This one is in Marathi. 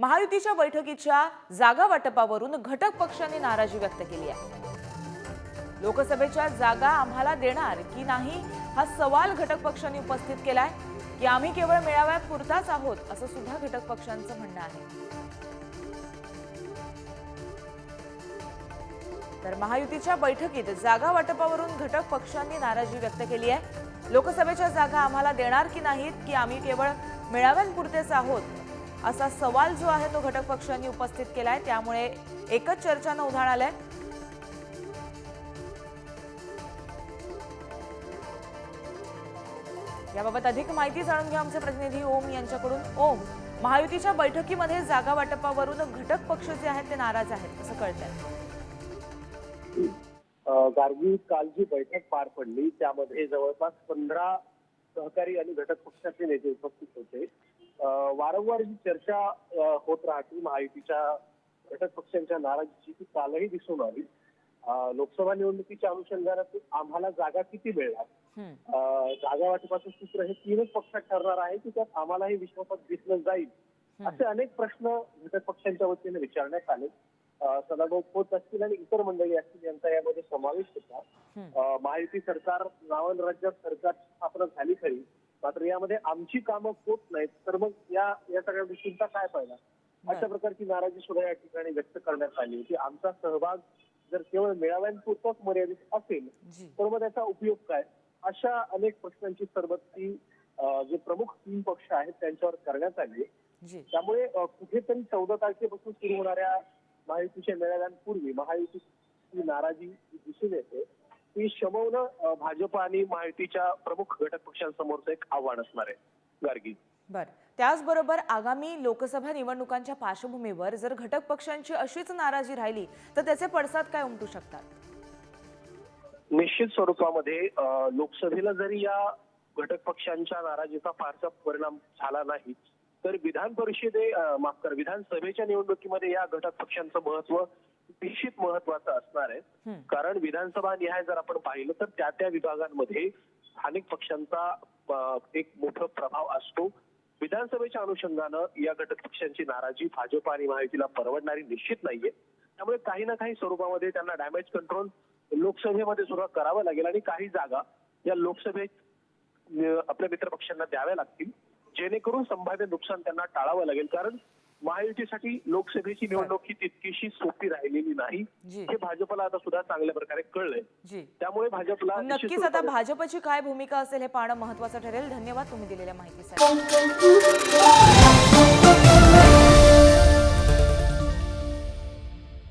महायुतीच्या बैठकीच्या जागा वाटपावरून घटक पक्षांनी नाराजी व्यक्त केली आहे. लोकसभेच्या जागा आम्हाला देणार की नाही हा सवाल घटक पक्षांनी उपस्थित केलाय की आम्ही केवळ मेळाव्यात पुरताच आहोत असं सुद्धा घटक पक्षांचं म्हणणं आहे. तर महायुतीच्या बैठकीत जागा वाटपावरून घटक पक्षांनी नाराजी व्यक्त केली आहे. लोकसभेच्या जागा आम्हाला देणार की नाहीत की आम्ही केवळ मेळाव्यांपुरतेच आहोत असा सवाल जो आहे तो घटक पक्षांनी उपस्थित केलाय. त्यामुळे एकच चर्चानं उधाण आलंय. याबाबत अधिक माहिती जाणून घ्या आमचे प्रतिनिधी ओम यांच्याकडून. ओम महायुतीच्या बैठकीमध्ये जागा वाटपावरून घटक पक्ष जे आहेत ते नाराज आहेत असं कळत आहे गार्गी काल जी बैठक पार पडली त्यामध्ये जवळपास पंधरा सहकारी आणि घटक पक्षाचे नेते उपस्थित होते. वारंवार जी चर्चा होत राहते. महायुतीच्या घटक पक्षांच्या नाराजीची ती कालही दिसून आली. लोकसभा निवडणुकीच्या अनुषंगाने आम्हाला जागा किती मिळणार? जागा वाटपाचं सूत्र हे तीनच पक्षात ठरणार आहे की त्यात आम्हालाही विश्वासात घेतलं जाईल. असे अनेक प्रश्न घटक पक्षांच्या वतीने विचारण्यात आले. सदाभाऊ खोत असतील आणि इतर मंडळी असतील यांचा यामध्ये समावेश होता. महायुती सरकार नावन राज्यात सरकार स्थापना झाली खरी. मात्र यामध्ये आमची कामं होत नाहीत. तर मग या या सगळ्या गोष्टींचा काय फायदा? अशा प्रकारची नाराजी सुद्धा या ठिकाणी व्यक्त करण्यात आली होती. आमचा सहभाग जर केवळ मेळाव्यांपुरताच मर्यादित असेल तर मग त्याचा उपयोग काय? अशा अनेक प्रश्नांची सरबत्ती जे प्रमुख तीन पक्ष आहेत त्यांच्यावर करण्यात आली. त्यामुळे कुठेतरी चौदा तारखेपासून सुरू होणाऱ्या महायुतीच्या मेळाव्यांपूर्वी महायुतीची नाराजी दिसून येते ती शमवणं भाजप आणि महायुतीच्या प्रमुख घटक पक्षांसमोरचं एक आव्हान असणार आहे. गार्गी. बर. त्याचबरोबर आगामी लोकसभा निवडणुकांच्या पार्श्वभूमीवर जर घटक पक्षांची अशीच नाराजी राहिली तर त्याचे पडसाद काय उमटू शकतात? निश्चित स्वरूपामध्ये लोकसभेला जरी या घटक पक्षांच्या नाराजीचा फारसा परिणाम झाला नाही तर विधान परिषदे माफ कर विधानसभेच्या निवडणुकीमध्ये या घटक पक्षांचं महत्त्व निश्चित महत्वाचं असणार आहे. कारण विधानसभा निहाय जर आपण पाहिलं तर त्या त्या विभागांमध्ये स्थानिक पक्षांचा एक मोठा प्रभाव असतो. विधानसभेच्या अनुषंगानं या घटक पक्षांची नाराजी भाजप आणि महायुतीला परवडणारी निश्चित नाहीये. त्यामुळे काही ना काही स्वरूपामध्ये त्यांना डॅमेज कंट्रोल लोकसभेमध्ये सुद्धा करावं लागेल आणि काही जागा या लोकसभेत आपल्या मित्रपक्षांना द्याव्या लागतील. जेणेकरून संभाव्य नुकसान त्यांना टाळावं लागेल. कारण महायुतीसाठी लोकसभेची निवडणूक ही तितकीशी सोपी राहिलेली नाही. हे भाजपला आता सुद्धा चांगल्या प्रकारे कळलंय. जी. त्यामुळे भाजपला नक्कीच आता भाजपची काय भूमिका असेल हे पाहणं महत्वाचं ठरेल. धन्यवाद तुम्ही दिलेल्या माहितीसाठी.